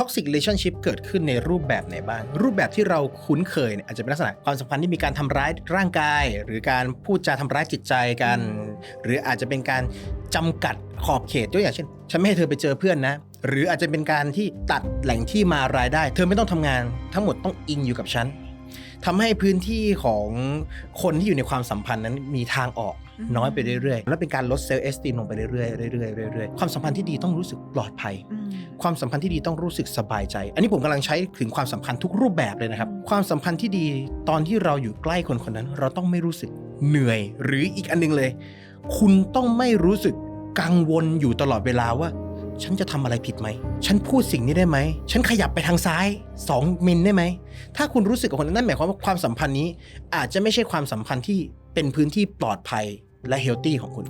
toxic relationship เกิดขึ้นในรูปแบบไหนบ้าง รูปแบบที่เราคุ้นเคยเนี่ยอาจจะเป็นลักษณะความสัมพันธ์ที่มีการทำร้ายร่างกาย หรือการพูดจาทำร้ายจิตใจกัน หรืออาจจะเป็นการจำกัดขอบเขตตัวอย่างเช่น ฉันไม่ให้เธอไปเจอเพื่อนนะ หรืออาจจะเป็นการที่ตัดแหล่งที่มารายได้ เธอไม่ต้องทำงาน ทั้งหมดต้องอิงอยู่กับฉัน ทำให้พื้นที่ของคนที่อยู่ในความสัมพันธ์นั้นมีทางออกอืมน้อยไปเรื่อยๆ และเป็นการลดเซลล์เอสติมลงไปเรื่อยๆเรื่อยๆเรื่อยๆความสัมพันธ์ที่ดีต้องรู้สึกปลอดภัยอืมความสัมพันธ์ที่ดีต้องรู้สึกสบายใจ อันนี้ผมกำลังใช้ถึงความสัมพันธ์ทุกรูปแบบเลยนะครับ ความสัมพันธ์ที่ดีตอนที่เราอยู่ใกล้คนคนนั้น เราต้องไม่รู้สึกเหนื่อย หรืออีกอันหนึงเลย คุณต้องไม่รู้สึกกังวลอยู่ตลอดเวลาว่า ฉันจะทำอะไรผิดไหม ฉันพูดสิ่งนี้ได้ไหม ฉันขยับไปทางซ้าย 2 มิลได้ไหม ถ้าคุณรู้สึกกับคนนั้นนั่นหมายความว่าความสัมพันธ์นี้ อาจจะไม่ใช่ความสัมพันธ์ที่เป็นพื้นที่ปลอดภัยและเฮลตี้ของคุณ